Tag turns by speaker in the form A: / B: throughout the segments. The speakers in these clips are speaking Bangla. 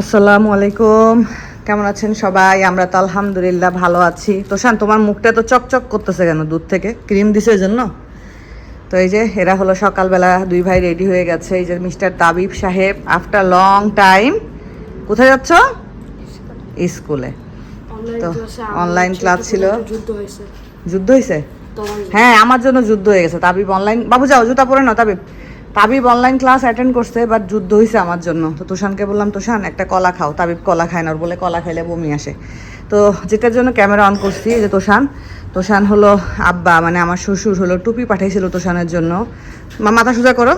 A: আসসালামু আলাইকুম। কেমন আছেন সবাই? আমরা তো আলহামদুলিল্লাহ ভালো আছি। তো শান তোমার মুখটা তো চকচক করতেছে কেন দুধ থেকে? ক্রিম দিছে জন্য তো এই যে এরা হলো সকালবেলা দুই ভাই রেডি হয়ে গেছে। এই যে মিস্টার তাবিব সাহেব আফটার লং টাইম কোথায় যাচ্ছ? স্কুলে। তো অনলাইন ক্লাস ছিল।
B: যুদ্ধ হয়েছে।
A: হ্যাঁ আমার জন্য যুদ্ধ হয়ে গেছে। তাবিব অনলাইন বাবু যাও জুতা পরে না Tabib. Tabib online class attend করছে বাট যুদ্ধ হয়েছে আমার জন্য। তো তুষানকে বললাম, তুষান, একটা কলা খাও। তাবিব কলা খায় না বলে কলা খাইলে বমি আসে। তো যেটার জন্য ক্যামেরা অন করছি যে তোষান। তোষান হলো আব্বা মানে আমার শ্বশুর হলো টুপি পাঠাইছিল তোষানের জন্য। মাথা সোজা করো।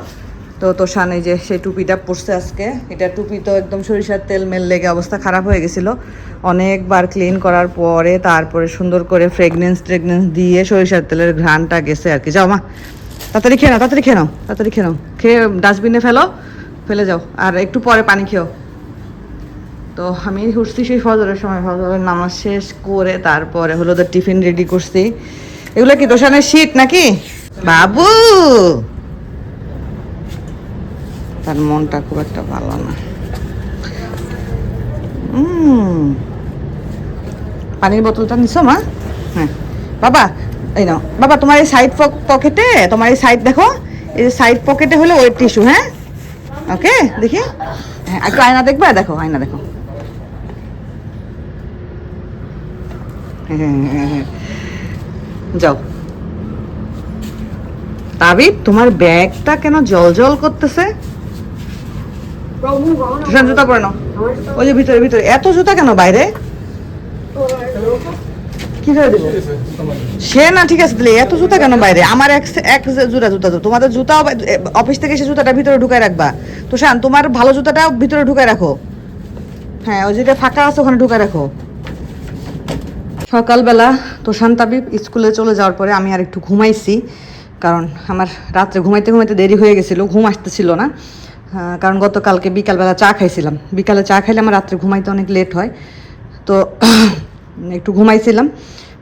A: তো তোষান এই যে সেই টুপিটা পরছে আজকে। এটা টুপি তো একদম সরিষার তেল মেল লেগে অবস্থা খারাপ হয়ে গেছিল। অনেকবার ক্লিন করার পরে, তারপরে সুন্দর করে ফ্রেগনেন্স ট্রেগনেন্স দিয়ে সরিষার তেলের ঘ্রাণটা গেছে আর কি। যাও মা। তাড়াতাড়ি খেয়ে নাও, তাড়াতাড়ি খেয়ে নাও, তাড়াতাড়ি খেয়ে নাও। খেয়ে ডাস্টবিনে ফেলো, ফেলে যাও। আর একটু পরে পানি খেও। তো আমি উঠছি সেই ফজরের সময়, ফজরের নামাজ শেষ করে তারপরে হলো তো টিফিন রেডি করছি। এগুলো কি দোষানের শীত নাকি? বাবু! তার মনটা খুব একটা ভালো না। পানির বোতলটা নিছো মা? হ্যাঁ। বাবা এই নাও। বাবা তোমার এই সাইড পকেটে তোমার এই সাইড দেখো এই যে সাইড পকেটে হলো ওয়েট টিস্যু হ্যাঁ? ওকে দেখি। হ্যাঁ একটু আয়না দেখবে? দেখো আয়না দেখো। যাও। তাবিব তোমার ব্যাগটা কেন জল জল করতেছে? জুতা পরে নাও। ওই যে ভিতরে ভিতরে। এত জুতা কেন বাইরে? কি করে দেবো? সে না ঠিক আছে তাহলে এত জুতা কেন বাইরে? আমার এক এক জোড়া জুতা তো তোমাদের এ, অফিস থেকে এসে জুতাটা ভিতরে ঢুকায় রাখবা। তো শান তোমার ভালো জুতাটা ভিতরে ঢুকায় রাখো। হ্যাঁ ওই যেটা ফাঁকা আছে ওখানে ঢুকায় রাখো। সকালবেলা তো শান্তাবিব স্কুলে চলে যাওয়ার পরে আমি আর একটু ঘুমাইছি কারণ আমার রাত্রে ঘুমাইতে ঘুমাইতে দেরি হয়ে গেছিল ঘুম আসতেছিল না। কারণ গতকালকে বিকালবেলা চা খাইছিলাম। বিকালে চা খাইলে আমার রাত্রে ঘুমাইতে অনেক লেট হয়। তো একটু ঘুমাইছিলাম।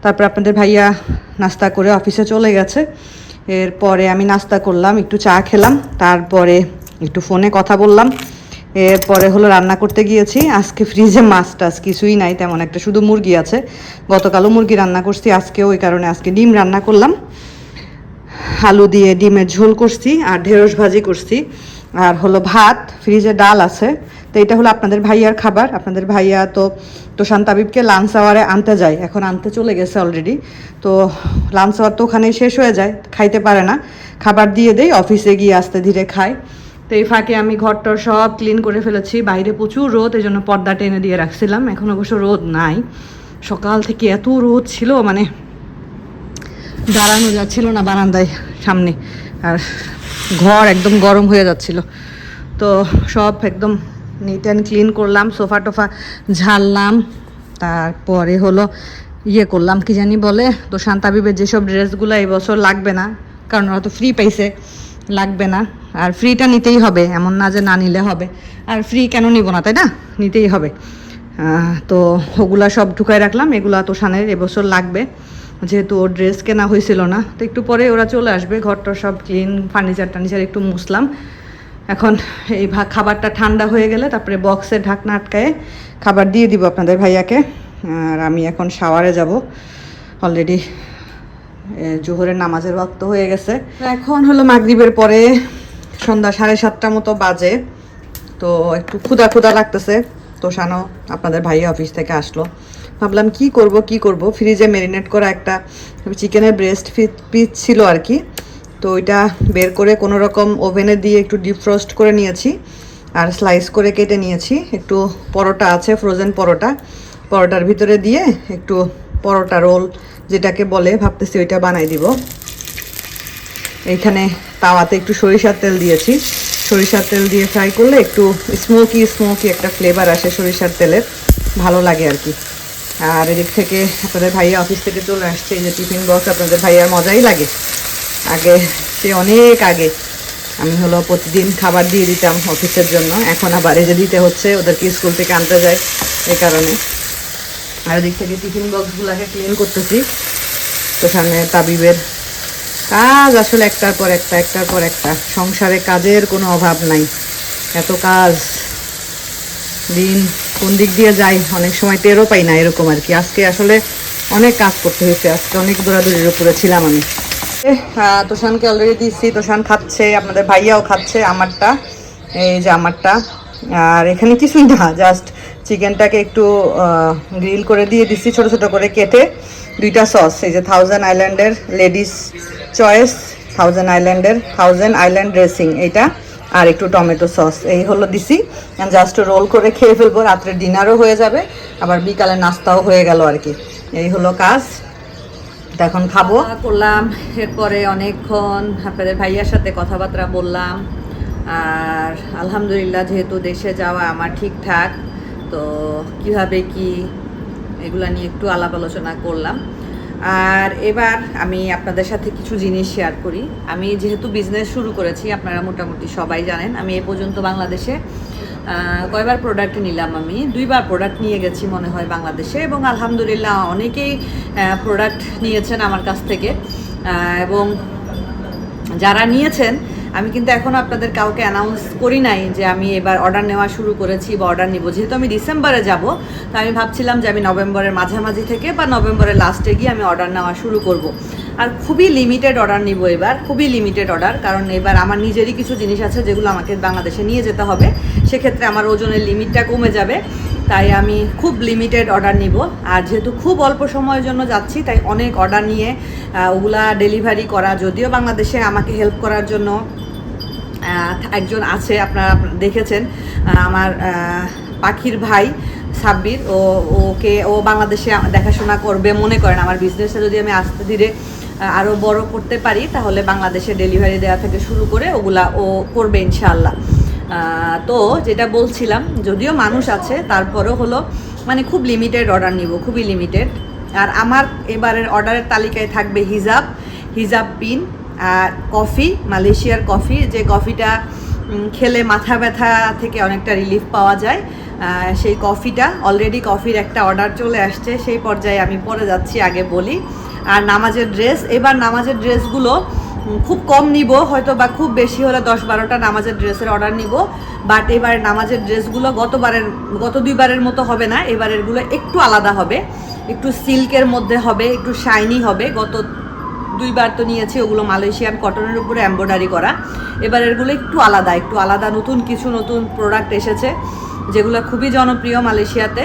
A: তারপর আপনাদের ভাইয়া নাস্তা করে অফিসে চলে গেছে। এরপরে আমি নাস্তা করলাম, একটু চা খেলাম, তারপরে একটু ফোনে কথা বললাম। এরপরে হলো রান্না করতে গিয়েছি। আজকে ফ্রিজে মাছ টাছ কিছুই নাই, তেমন একটা শুধু মুরগি আছে। গতকালও মুরগি রান্না করছি, আজকেও ওই কারণে আজকে ডিম রান্না করলাম। আলু দিয়ে ডিমের ঝোল করছি আর ঢেঁড়স ভাজি করছি। আর হলো ভাত ফ্রিজে ডাল আছে। তো এটা হলো আপনাদের ভাইয়ার খাবার। আপনাদের ভাইয়া তো তো শান্তাবিবকে লাঞ্চ আওয়ারে আনতে যায় এখন আনতে চলে গেছে অলরেডি তো লাঞ্চ আওয়ার তো ওখানেই শেষ হয়ে যায়, খাইতে পারে না। খাবার দিয়ে দেই অফিসে গিয়ে আস্তে ধীরে খায় তো এই ফাঁকে আমি ঘরটর সব ক্লিন করে ফেলেছি। বাইরে প্রচুর রোদ, এই জন্য পর্দা টেনে দিয়ে রাখছিলাম। এখন অবশ্য রোদ নাই। সকাল থেকে এত রোদ ছিল মানে দাঁড়ানো যাচ্ছিল না বারান্দায় সামনে। আর ঘর একদম গরম হয়ে যাচ্ছিল। তো সব একদম নিট অ্যান্ড ক্লিন করলাম, সোফা টোফা ঝাড়লাম তারপরে হলো ইয়ে করলাম, কি জানি বলে তো শান্তাবিবের যেসব ড্রেসগুলো এই বছর লাগবে না, কারণ ওরা তো ফ্রি পাইছে, লাগবে না। আর ফ্রিটা নিতেই হবে, এমন না যে না নিলে হবে। আর ফ্রি কেন নিব না, তাই না? নিতেই হবে। তো ওগুলা সব ঢুকাই রাখলাম, এগুলা তো সানের এবছর লাগবে। যেহেতু ওর ড্রেস কেনা হয়েছিল না, তো একটু পরে ওরা চলে আসবে, ঘরটা সব ক্লিন ফার্নিচার টার্নিচার একটু মুছলাম। এখন এই খাবারটা ঠান্ডা হয়ে গেলে তারপরে বক্সে ঢাকনা আটকায় খাবার দিয়ে দিব আপনাদের ভাইয়াকে। আর আমি এখন শাওয়ারে যাব। অলরেডি জোহরের নামাজের ওয়াক্ত হয়ে গেছে। এখন হলো মাগরিবের পরে সন্ধ্যা সাড়ে সাতটা মতো বাজে। তো একটু ক্ষুদা ক্ষুদা লাগতেছে। তো শানো, আপনাদের ভাই অফিস থেকে আসলো। ভাবলাম কি করব কি করব? ফ্রিজে মেরিনেট করা একটা চিকেনের ব্রেস্ট পিস ছিল আর কি। তো ওইটা বের করে কোনো রকম ওভেনে দিয়ে একটু ডিফ্রস্ট করে নিয়েছি আর স্লাইস করে কেটে নিয়েছি। একটু পরোটা আছে ফ্রোজেন পরোটা। পরোটার ভিতরে দিয়ে একটু পরোটা রোল যেটাকে বলে, ভাবতেছি ওইটা বানাই দিব। এইখানে তাওয়াতে একটু সরিষার তেল দিয়েছি। সরিষার তেল দিয়ে ফ্রাই করলে একটু স্মোকি স্মোকি একটা ফ্লেভার আসে সরিষার তেলের। ভালো লাগে আর কি। আর এদিক থেকে আপনাদের ভাইয়া অফিস থেকে চলে আসছে, এই যে টিফিন বক্স আপনাদের ভাইয়ার মজাই লাগে। আগে সে অনেক আগে। আমি হলো প্রতিদিন খাবার দিয়ে দিতাম অফিসের জন্য। এখন আবার যে দিতে হচ্ছে ওদেরকে স্কুল থেকে আনতে যায় এই কারণে। আর ওদিক থেকে টিফিন বক্সগুলোকে ক্লিন করতেছি। তো সামনে তাবিবের কাজ আসলে একটার পর একটা একটার পর একটা। সংসারে কাজের কোনো অভাব নাই। এত কাজ। দিন কোন দিক দিয়ে যাই অনেক সময় টেরও পাই না এরকম আর কি। আজকে আসলে অনেক কাজ করতে হয়েছে। আজকে অনেক দৌড়াদৌড়ির উপরে ছিলাম আমি। এ, তোষানকে অলরেডি দিচ্ছি তোষান খাচ্ছে, আপনাদের ভাইয়াও খাচ্ছে, আমারটা, এই যে আমারটা। আর এখানে কিছুই না জাস্ট চিকেনটাকে একটু গ্রিল করে দিয়ে দিচ্ছি ছোট ছোট করে কেটে। দুইটা সস এই যে থাউজেন্ড আইল্যান্ডের লেডিস চয়েস থাউজেন্ড আইল্যান্ডের থাউজেন্ড আইল্যান্ড ড্রেসিং এইটা। আর একটু টমেটো সস এই হলো দিছি। জাস্ট রোল করে খেয়ে ফেলব, রাত্রে ডিনারও হয়ে যাবে, আবার বিকালে নাস্তাও হয়ে গেল আর কি। এই হলো কাজ। এখন খাব। করলাম। এরপরে অনেকক্ষণ আপনাদের ভাইয়ার সাথে কথাবার্তা বললাম। আর আলহামদুলিল্লাহ যেহেতু দেশে যাওয়া আমার ঠিকঠাক, তো কীভাবে কি এগুলা নিয়ে একটু আলাপ আলোচনা করলাম। আর এবার আমি আপনাদের সাথে কিছু জিনিস শেয়ার করি। আমি যেহেতু বিজনেস শুরু করেছি, আপনারা মোটামুটি সবাই জানেন, আমি এ পর্যন্ত বাংলাদেশে কয়বার প্রোডাক্ট নিলাম আমি? দুইবার প্রোডাক্ট নিয়ে গেছি মনে হয় বাংলাদেশে এবং আলহামদুলিল্লাহ অনেকেই প্রোডাক্ট নিয়েছেন আমার কাছ থেকে। এবং যারা নিয়েছেন আমি কিন্তু এখনও আপনাদের কাউকে অ্যানাউন্স করি নাই যে আমি এবার অর্ডার নেওয়া শুরু করেছি বা অর্ডার নিব। যেহেতু আমি ডিসেম্বরে যাব তো আমি ভাবছিলাম যে আমি নভেম্বরের মাঝামাঝি থেকে বা নভেম্বরের লাস্টে গিয়ে আমি অর্ডার নেওয়া শুরু করব। আর খুবই লিমিটেড অর্ডার নিব এবার, খুবই লিমিটেড অর্ডার কারণ এবার আমার নিজেরই কিছু জিনিস আছে যেগুলো আমাকে বাংলাদেশে নিয়ে যেতে হবে। সেক্ষেত্রে আমার ওজনের লিমিটটা কমে যাবে, তাই আমি খুব লিমিটেড অর্ডার নিব। আর যেহেতু খুব অল্প সময়ের জন্য যাচ্ছি, তাই অনেক অর্ডার নিয়ে ওগুলা ডেলিভারি করা, যদিও বাংলাদেশে আমাকে হেল্প করার জন্য একজন আছে, আপনারা দেখেছেন আমার পাখির ভাই সাব্বির। ও, ওকে, ও বাংলাদেশে দেখাশোনা করবে মনে করেন। আমার বিজনেসটা যদি আমি আস্তে ধীরে আরও আরও বড় করতে পারি, তাহলে বাংলাদেশে ডেলিভারি দেওয়া থেকে শুরু করে ওগুলা ও করবে ইনশাআল্লাহ। তো যেটা বলছিলাম, যদিও মানুষ আছে, তারপরেও হলো মানে খুব লিমিটেড অর্ডার নিব, খুবই লিমিটেড আর আমার এবারের অর্ডারের তালিকায় থাকবে হিজাব হিজাব পিন আর কফি, মালয়েশিয়ার কফি, যে কফিটা খেলে মাথা ব্যথা থেকে অনেকটা রিলিফ পাওয়া যায়। সেই কফিটা অলরেডি কফির একটা অর্ডার চলে আসছে, সেই পর্যায়ে আমি পরে যাচ্ছি, আগে বলি। আর নামাজের ড্রেস এবার নামাজের ড্রেসগুলো খুব কম নিব, হয়তো বা খুব বেশি হলে দশ বারোটা নামাজের ড্রেসের অর্ডার নিব। বাট এবার নামাজের ড্রেসগুলো গতবারের, গত দুইবারের মতো হবে না, এবারেরগুলো একটু আলাদা হবে। একটু সিল্কের মধ্যে হবে, একটু শাইনি হবে। গত দুইবার তো নিয়েছি, ওগুলো মালয়েশিয়ান কটনের উপরে এমব্রয়ডারি করা। এবার এগুলো একটু আলাদা একটু আলাদা নতুন কিছু, নতুন প্রোডাক্ট এসেছে, যেগুলো খুবই জনপ্রিয় মালয়েশিয়াতে।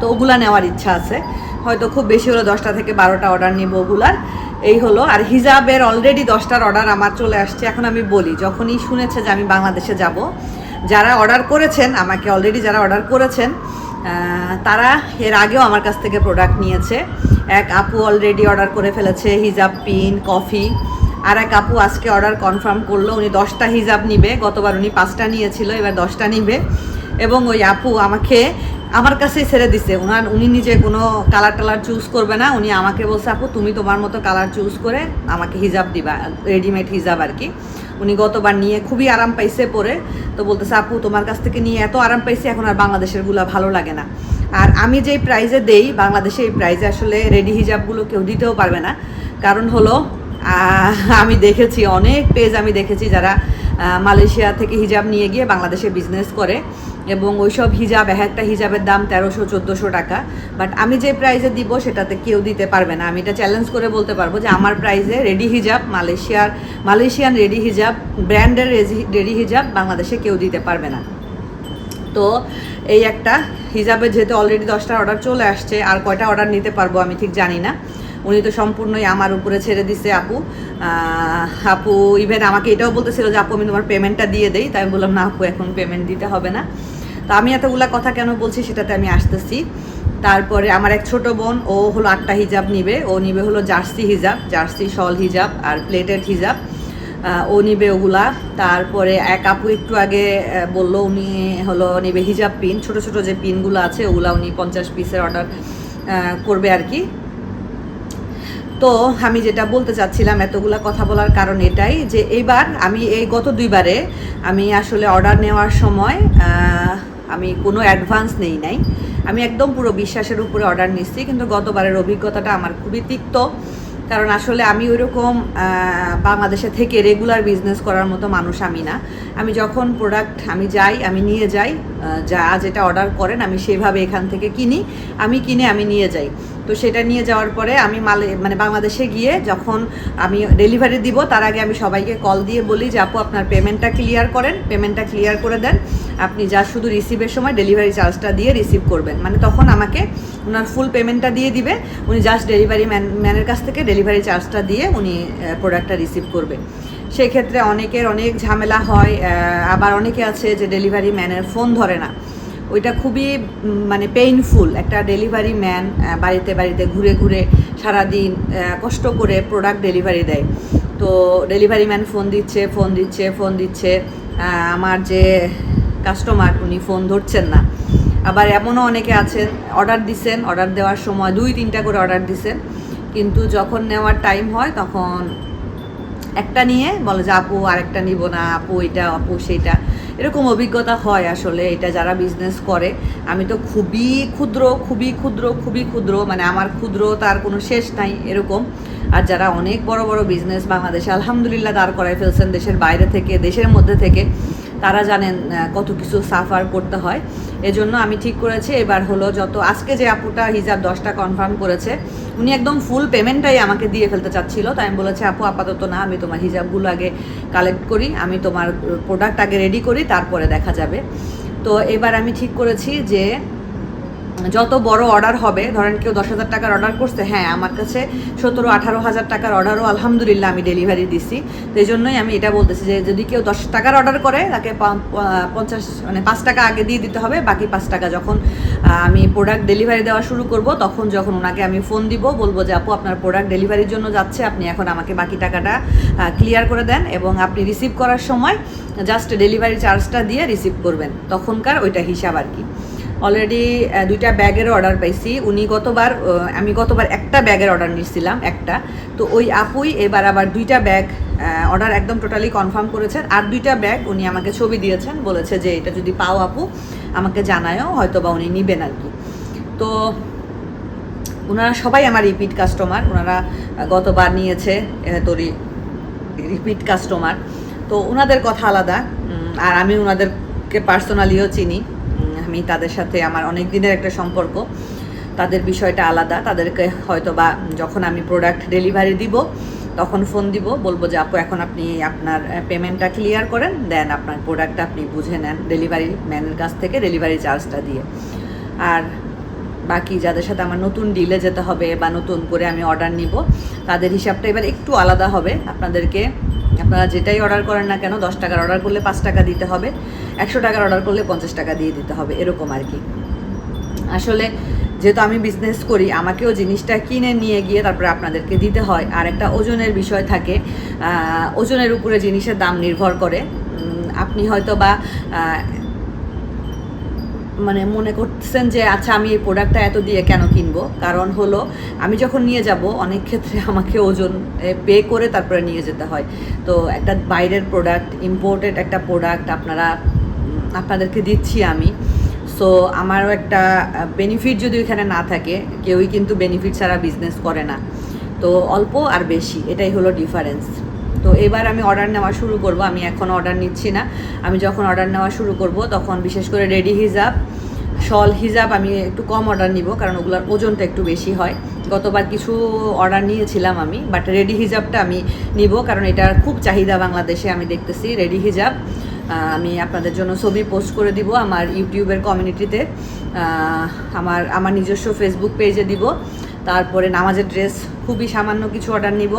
A: তো ওগুলা নেওয়ার ইচ্ছা আছে। হয়তো খুব বেশি হলো দশটা থেকে বারোটা অর্ডার নিব ওগুলার। এই হলো, আর হিজাবের অলরেডি দশটার অর্ডার আমার চলে আসছে। এখন আমি বলি, যখনই শুনেছে যে আমি বাংলাদেশে যাব, যারা অর্ডার করেছেন, আমাকে অলরেডি যারা অর্ডার করেছেন তারা এর আগেও আমার কাছ থেকে প্রোডাক্ট নিয়েছে। এক আপু অলরেডি অর্ডার করে ফেলেছে হিজাব পিন কফি আর এক আপু আজকে অর্ডার কনফার্ম করল, উনি দশটা হিজাব নিবে, গতবার উনি পাঁচটা নিয়েছিল, এবার দশটা নিবে। এবং ওই আপু আমাকে, আমার কাছেই ছেড়ে দিছে। ওনার উনি নিজে কোনো কালার টালার চুজ করবে না, উনি আমাকে বলছে, আপু, তুমি তোমার মতো কালার চুজ করে আমাকে হিজাব দিবা রেডিমেড হিজাব আর কি। উনি গতবার নিয়ে খুবই আরাম পাইছে পরে, তো বলতেছে, আপু, তোমার কাছ থেকে নিয়ে এত আরাম পাইছে, এখন আর বাংলাদেশেরগুলা ভালো লাগে না। আর আমি যেই প্রাইজে দেই, বাংলাদেশে এই প্রাইজে আসলে রেডি হিজাবগুলো কেউ দিতেও পারবে না। কারণ হলো আমি দেখেছি, অনেক পেজ আমি দেখেছি যারা মালয়েশিয়া থেকে হিজাব নিয়ে গিয়ে বাংলাদেশে বিজনেস করে এবং ওইসব হিজাব এক একটা হিজাবের দাম তেরোশো, চোদ্দোশো টাকা। বাট আমি যে প্রাইজে দিব, সেটাতে কেউ দিতে পারবে না। আমি এটা চ্যালেঞ্জ করে বলতে পারব যে আমার প্রাইজে রেডি হিজাব, মালয়েশিয়ার, মালয়েশিয়ান রেডি হিজাব ব্র্যান্ডের রেডি হিজাব বাংলাদেশে কেউ দিতে পারবে না। তো এই একটা হিজাবের যেহেতু অলরেডি দশটা অর্ডার চলে আসছে, আর কয়টা অর্ডার নিতে পারব আমি ঠিক জানি না। উনি তো সম্পূর্ণই আমার উপরে ছেড়ে দিছে আপু। আপু ইভেন আমাকে এটাও বলতেছিল যে, আপু, আমি তোমার পেমেন্টটা দিয়ে দেই। তাই আমি বললাম, না আপু, এখন পেমেন্ট দিতে হবে না। তো আমি এতগুলা কথা কেন বলছি সেটাতে আমি আসতেছি। তারপরে আমার এক ছোট বোন, ও হলো আটটা হিজাব নিবে। ও নিবে হলো জার্সি হিজাব, জার্সি শল হিজাব আর প্লেটেড হিজাব। ও নিবে ওগুলা। তারপরে এক আপু একটু আগে বলল উনি হলো নিবে হিজাব পিন, ছোট ছোট যে পিনগুলো আছে ওগুলা উনি পঞ্চাশ পিসের অর্ডার করবে আর কি। তো আমি যেটা বলতে চাচ্ছিলাম এতগুলা কথা বলার কারণ এটাই যে এইবার আমি এই গত দুইবারে আমি আসলে অর্ডার নেওয়ার সময় আমি কোনো অ্যাডভান্স নেই নাই। আমি একদম পুরো বিশ্বাসের উপরে অর্ডার নিচ্ছি, কিন্তু গতবারের অভিজ্ঞতাটা আমার খুবই তিক্ত। কারণ আসলে আমি ওইরকম রকম বাংলাদেশে থেকে রেগুলার বিজনেস করার মতো মানুষ আমি না। আমি যখন প্রোডাক্ট আমি যাই, আমি নিয়ে যাই যা যেটা অর্ডার করেন আমি সেভাবে এখান থেকে কিনি, আমি কিনে আমি নিয়ে যাই। তো সেটা নিয়ে যাওয়ার পরে আমি মালে মানে বাংলাদেশে গিয়ে যখন আমি ডেলিভারি দিব, তার আগে আমি সবাইকে কল দিয়ে বলি যে, আপু, আপনার পেমেন্টটা ক্লিয়ার করেন পেমেন্টটা ক্লিয়ার করে দেন। আপনি যা শুধু রিসিভের সময় ডেলিভারি চার্জটা দিয়ে রিসিভ করবেন। মানে তখন আমাকে ওনার ফুল পেমেন্টটা দিয়ে দিবে। উনি জাস্ট ডেলিভারি ম্যান ম্যানের কাছ থেকে ডেলিভারি চার্জটা দিয়ে উনি প্রোডাক্টটা রিসিভ করবে। সেক্ষেত্রে অনেকের অনেক ঝামেলা হয় আবার অনেকে আছে যে ডেলিভারি ম্যানের ফোন ধরে না। ওইটা খুবই মানে পেইনফুল একটা ডেলিভারি ম্যান বাড়িতে বাড়িতে ঘুরে ঘুরে সারাদিন কষ্ট করে প্রোডাক্ট ডেলিভারি দেয়। তো ডেলিভারি ম্যান ফোন দিচ্ছে ফোন দিচ্ছে ফোন দিচ্ছে। আমার যে কাস্টমার উনি ফোন ধরছেন না। আবার এমনও অনেকে আছেন অর্ডার দিছেন অর্ডার দেওয়ার সময় দুই, তিনটা করে অর্ডার দিছেন। কিন্তু যখন নেওয়ার টাইম হয়, তখন একটা নিয়ে বলে যে, আপু, আরেকটা নিব না, আপু, এটা, আপু, সেইটা। এরকম অভিজ্ঞতা হয় আসলে, এটা যারা বিজনেস করে। আমি তো খুবই ক্ষুদ্র খুবই ক্ষুদ্র খুবই ক্ষুদ্র মানে আমার ক্ষুদ্র তার কোনো শেষ নাই এরকম। আর যারা অনেক বড় বড় বিজনেস বাংলাদেশে, আলহামদুলিল্লাহ, দাঁড় করায় ফেলছেন দেশের বাইরে থেকে, দেশের মধ্যে থেকে। তারা জানেন কত কিছু সাফার করতে হয়। এজন্য আমি ঠিক করেছি। এবার হলো যত, আজকে যে আপুটা হিজাব দশটা কনফার্ম করেছে, উনি একদম ফুল পেমেন্টটাই আমাকে দিয়ে ফেলতে চাচ্ছিল। তাই আমি বলেছি, আপু, আপাতত না, আমি তোমার হিজাবগুলো আগে কালেক্ট করি, আমি তোমার প্রোডাক্ট আগে রেডি করি, তারপরে দেখা যাবে। তো এবার আমি ঠিক করেছি যে যত বড় অর্ডার হবে, ধরেন কেউ দশ হাজার টাকার অর্ডার করছে হ্যাঁ আমার কাছে সতেরো আঠারো হাজার টাকার অর্ডারও আলহামদুলিল্লাহ আমি ডেলিভারি দিছি। তো এই জন্যই আমি এটা বলতেছি যে, যদি কেউ দশ টাকার অর্ডার করে, তাকে পঞ্চাশ মানে পাঁচ টাকা আগে দিয়ে দিতে হবে, বাকি পাঁচ টাকা যখন আমি প্রোডাক্ট ডেলিভারি দেওয়া শুরু করব, তখন যখন ওনাকে আমি ফোন দিব, বলব যে, আপু, আপনার প্রোডাক্ট ডেলিভারির জন্য যাচ্ছে, আপনি এখন আমাকে বাকি টাকাটা ক্লিয়ার করে দেন এবং আপনি রিসিভ করার সময় জাস্ট ডেলিভারি চার্জটা দিয়ে রিসিভ করবেন। তখনকার ওইটা হিসাব আর কি। অলরেডি দুইটা ব্যাগের অর্ডার পাইছি। উনি গতবার আমি গতবার একটা ব্যাগের অর্ডার নিয়েছিলাম একটা। তো ওই আপুই এবার আবার দুইটা ব্যাগ অর্ডার একদম টোটালি কনফার্ম করেছেন। আর দুইটা ব্যাগ উনি আমাকে ছবি দিয়েছেন, বলেছে যে এটা যদি পাও আপু, আমাকে জানায়ও হয়তো বা উনি নিবেন আর কি। তো ওনারা সবাই আমার রিপিট কাস্টমার ওনারা গতবার নিয়েছে তোরই রিপিট কাস্টমার তো ওনাদের কথা আলাদা আর আমি ওনাদেরকে পার্সোনালিও চিনি। আমি তাদের সাথে আমার অনেক দিনের একটা সম্পর্ক। তাদের বিষয়টা আলাদা। তাদেরকে হয়তো বা যখন আমি প্রোডাক্ট ডেলিভারি দিব, তখন ফোন দিব, বলব যে, আপু, এখন আপনি আপনার পেমেন্টটা ক্লিয়ার করেন দেন আপনার প্রোডাক্টটা আপনি বুঝে নেন ডেলিভারি ম্যানের কাছ থেকে ডেলিভারি চার্জটা দিয়ে। আর বাকি যাদের সাথে আমার নতুন ডিলে যেতে হবে বা নতুন করে আমি অর্ডার নিব, তাদের হিসাবটা এবার একটু আলাদা হবে। আপনাদেরকে আপনারা যেটাই অর্ডার করেন না কেন, দশ টাকার অর্ডার করলে পাঁচ টাকা দিতে হবে, একশো টাকার অর্ডার করলে পঞ্চাশ টাকা দিয়ে দিতে হবে, এরকম আর কি। আসলে যেহেতু আমি বিজনেস করি, আমাকেও জিনিসটা কিনে নিয়ে গিয়ে তারপরে আপনাদেরকে দিতে হয়। আর একটা ওজনের বিষয় থাকে ওজনের উপরে জিনিসের দাম নির্ভর করে। আপনি হয়তো বা মানে মনে করতেছেন যে আচ্ছা আমি এই প্রোডাক্টটা এত দিয়ে কেন কিনবো? কারণ হলো, আমি যখন নিয়ে যাব, অনেক ক্ষেত্রে আমাকে ওজন পে করে তারপরে নিয়ে যেতে হয়। তো একটা বাইরের প্রোডাক্ট ইম্পোর্টেড একটা প্রোডাক্ট আপনারা আপনাদেরকে দিচ্ছি আমি। সো আমারও একটা বেনিফিট যদি এখানে না থাকে, কেউই কিন্তু বেনিফিট ছাড়া বিজনেস করে না। তো অল্প আর বেশি, এটাই হলো ডিফারেন্স তো এবার আমি অর্ডার নেওয়া শুরু করব। আমি এখন অর্ডার নিচ্ছি না। আমি যখন অর্ডার নেওয়া শুরু করব, তখন বিশেষ করে রেডি হিজাব, শল হিজাব আমি একটু কম অর্ডার নিব, কারণ ওগুলোর ওজনটা একটু বেশি হয়। গতবার কিছু অর্ডার নিয়েছিলাম আমি বাট রেডি হিজাবটা আমি নিব, কারণ এটার খুব চাহিদা বাংলাদেশে আমি দেখতেছি রেডি হিজাব। আমি আপনাদের জন্য ছবি পোস্ট করে দিব আমার ইউটিউবের কমিউনিটিতে আমার আমার নিজস্ব ফেসবুক পেজে দিব। তারপরে নামাজের ড্রেস খুবই সামান্য কিছু অর্ডার নিব।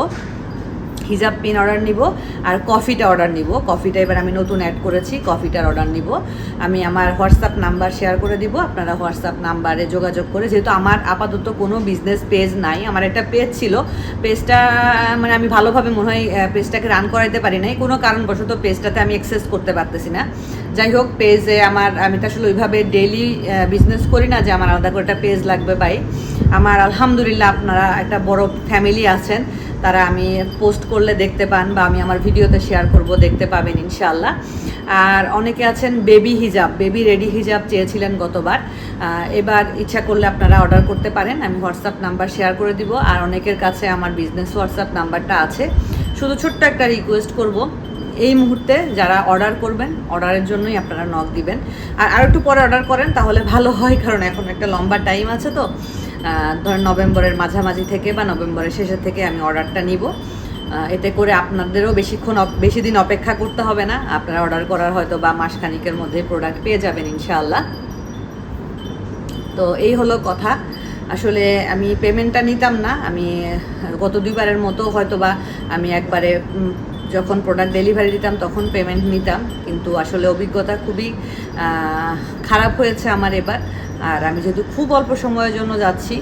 A: হিজাব পিন অর্ডার নিব আর কফিটা অর্ডার নিব। কফিটা এবার আমি নতুন অ্যাড করেছি, কফিটার অর্ডার নিব। আমি আমার হোয়াটসঅ্যাপ নাম্বার শেয়ার করে দিব, আপনারা হোয়াটসঅ্যাপ নাম্বারে যোগাযোগ করে, যেহেতু আমার আপাতত কোনো বিজনেস পেজ নাই, আমার একটা পেজ ছিল পেজটা মানে আমি ভালোভাবে মনে হয় পেজটাকে রান করাইতে পারি নাই, কোনো কারণবশত পেজটাতে আমি অ্যাক্সেস করতে পারতেছি না। যাই হোক পেজে আমার, আমি তো আসলে ওইভাবে ডেলি বিজনেস করি না যে আমার আলাদা করে একটা পেজ লাগবে বাই আমার আলহামদুলিল্লাহ আপনারা একটা বড় ফ্যামিলি আছেন। তারা আমি পোস্ট করলে দেখতে পান বা আমি আমার ভিডিওতে শেয়ার করব, দেখতে পাবেন ইনশাল্লাহ আর অনেকে আছেন বেবি হিজাব বেবি রেডি হিজাব চেয়েছিলেন গতবার। এবার ইচ্ছা করলে আপনারা অর্ডার করতে পারেন, আমি হোয়াটসঅ্যাপ নাম্বার শেয়ার করে দিব। আর অনেকের কাছে আমার বিজনেস হোয়াটসঅ্যাপ নাম্বারটা আছে। শুধু ছোট্ট একটা রিকোয়েস্ট করব, এই মুহূর্তে যারা অর্ডার করবেন অর্ডারের জন্যই আপনারা নক দিবেন। আর আর একটু পরে অর্ডার করেন, তাহলে ভালো হয়, কারণ এখন একটা লম্বা টাইম আছে তো। ধরেন নভেম্বরের মাঝামাঝি থেকে বা নভেম্বরের শেষের থেকে আমি অর্ডারটা নিব। এতে করে আপনাদেরও বেশিক্ষণ বেশি দিন অপেক্ষা করতে হবে না। আপনারা অর্ডার করার হয়তো বা মাসখানিকের মধ্যে প্রোডাক্ট পেয়ে যাবেন ইনশাআল্লাহ। তো এই হলো কথা। আসলে আমি পেমেন্টটা নিতাম না। আমি, গত দুইবারের মতো হয়তো বা আমি একবারে যখন প্রোডাক্ট ডেলিভারি দিতাম তখন পেমেন্ট নিতাম। কিন্তু আসলে অভিজ্ঞতা খুবই খারাপ হয়েছে আমার এবার। আর আমি যেহেতু খুব অল্প সময়ের জন্য যাচ্ছি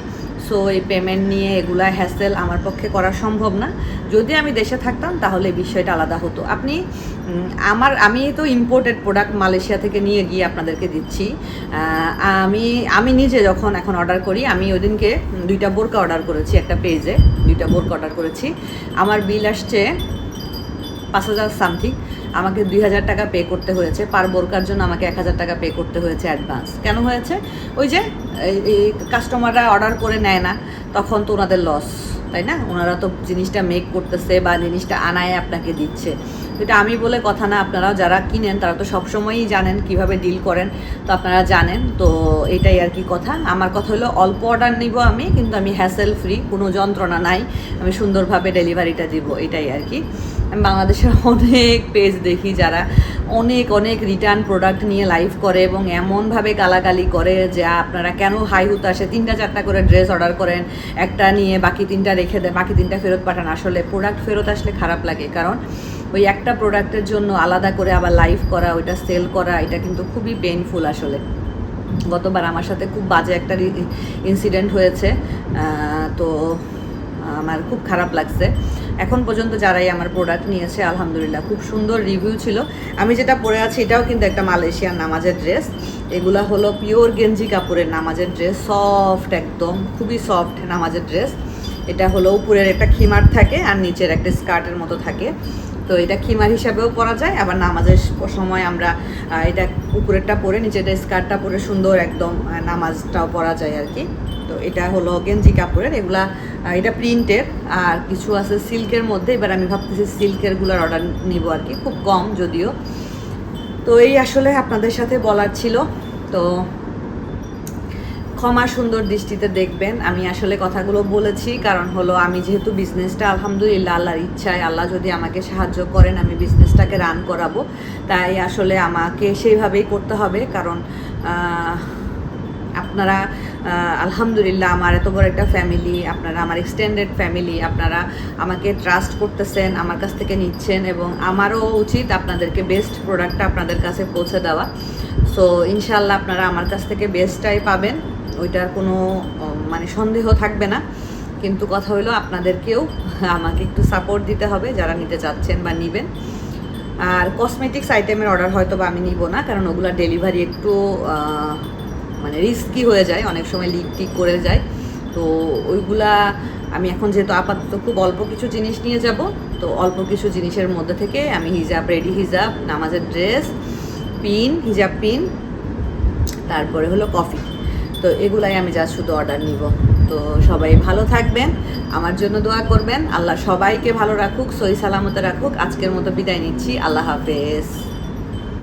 A: সো এই পেমেন্ট নিয়ে এগুলা হ্যাসেল আমার পক্ষে করা সম্ভব না। যদি আমি দেশে থাকতাম, তাহলে বিষয়টা আলাদা হতো। আপনি আমার, আমি তো ইম্পোর্টেড প্রোডাক্ট মালয়েশিয়া থেকে নিয়ে গিয়ে আপনাদেরকে দিচ্ছি। আমি আমি নিজে যখন এখন অর্ডার করি, আমি ওই দিনকে দুইটা বোরকা অর্ডার করেছি, একটা পেজে দুইটা বোরকা অর্ডার করেছি। আমার বিল আসছে পাঁচ হাজার সামথিং আমাকে দুই হাজার টাকা পে করতে হয়েছে। পার বোরকার জন্য আমাকে এক হাজার টাকা পে করতে হয়েছে অ্যাডভান্স কেন হয়েছে? ওই যে কাস্টমাররা অর্ডার করে নেয় না, তখন তো ওনাদের লস তাই না? ওনারা তো জিনিসটা মেক করতেছে বা জিনিসটা আনায় আপনাকে দিচ্ছে। এটা আমি বলে কথা না, আপনারাও যারা কিনেন, তারা তো সবসময়ই জানেন কীভাবে ডিল করেন। তো আপনারা জানেন, তো এটাই আর কি কথা। আমার কথা হলো, অল্প অর্ডার নিব আমি, কিন্তু আমি হ্যাসেল ফ্রি কোনো যন্ত্রণা নাই। আমি সুন্দরভাবে ডেলিভারিটা দিব, এটাই আর কি। আমি বাংলাদেশের অনেক পেজ দেখি যারা অনেক অনেক রিটার্ন প্রোডাক্ট নিয়ে লাইভ করে এবং এমনভাবে গালাগালি করে যে আপনারা কেন হাই হুতাশে তিনটা, চারটা করে ড্রেস অর্ডার করেন, একটা নিয়ে বাকি তিনটা রেখে দেন, বাকি তিনটা ফেরত পাঠান। আসলে প্রোডাক্ট ফেরত আসলে খারাপ লাগে কারণ ওই একটা প্রোডাক্টের জন্য আলাদা করে আবার লাইভ করা, ওইটা সেল করা, এটা কিন্তু খুবই পেইনফুল আসলে। গতবার আমার সাথে খুব বাজে একটা ইনসিডেন্ট হয়েছে তো আমার খুব খারাপ লাগছে। এখন পর্যন্ত যারাই আমার প্রোডাক্ট নিয়েছে, আলহামদুলিল্লাহ, খুব সুন্দর রিভিউ ছিল। আমি যেটা পরে আছি, এটাও কিন্তু একটা মালয়েশিয়ান নামাজের ড্রেস এগুলা হলো পিওর গেঞ্জি কাপড়ের নামাজের ড্রেস সফট একদম, খুবই সফট নামাজের ড্রেস এটা হলো উপরের একটা খিমার থাকে আর নিচের একটা স্কার্টের মতো থাকে। তো এটা খিমার হিসাবেও পরা যায়, আবার নামাজের সময় আমরা এটা উপরেরটা পরে নিচেটা স্কার্টটা পরে সুন্দর একদম নামাজটাও পরা যায় আর কি। তো এটা হলো গেঞ্জি কাপড়ের, এগুলা এটা প্রিন্টের আর কিছু আছে সিল্কের মধ্যে। এবার আমি ভাবতেছি সিল্কেরগুলোর অর্ডার নিব আর কি, খুব কম যদিও। তো এই আসলে আপনাদের সাথে বলার ছিল। তো ক্ষমা সুন্দর দৃষ্টিতে দেখবেন। আমি আসলে কথাগুলো বলেছি, কারণ হলো আমি যেহেতু বিজনেসটা আলহামদুলিল্লাহ আল্লাহর ইচ্ছায়, আল্লাহ যদি আমাকে সাহায্য করেন, আমি বিজনেসটাকে রান করাবো। তাই আসলে আমাকে সেইভাবেই করতে হবে, কারণ আপনারা আলহামদুলিল্লাহ আমার এত বড় একটা ফ্যামিলি আপনারা আমার এক্সটেন্ডেড ফ্যামিলি আপনারা আমাকে ট্রাস্ট করতেছেন, আমার কাছ থেকে নিচ্ছেন এবং আমারও উচিত আপনাদেরকে বেস্ট প্রোডাক্টটা আপনাদের কাছে পৌঁছে দেওয়া। সো ইনশাল্লাহ আপনারা আমার কাছ থেকে বেস্টটাই পাবেন, ওইটার কোনো মানে সন্দেহ থাকবে না। কিন্তু কথা হলো আপনাদেরকেও আমাকে একটু সাপোর্ট দিতে হবে, যারা নিতে চাচ্ছেন বা নেবেন। আর কসমেটিক্স আইটেমের অর্ডার হয়তো বা আমি নিব না, কারণ ওগুলো ডেলিভারি একটু মানে রিস্কি হয়ে যায়, অনেক সময় লিক টিক করে যায়। তো ওইগুলা আমি এখন যেহেতু আপাতত খুব অল্প কিছু জিনিস নিয়ে যাব, তো অল্প কিছু জিনিসের মধ্যে থেকে আমি হিজাব রেডি হিজাব, নামাজের ড্রেস পিন হিজাব পিন তারপরে হলো কফি তো এগুলাই আমি যা শুধু অর্ডার নিব। তো সবাই ভালো থাকবেন, আমার জন্য দোয়া করবেন। আল্লাহ সবাইকে ভালো রাখুক সই সালামতে রাখুক। আজকের মতো বিদায় নিচ্ছি। আল্লাহ হাফেজ।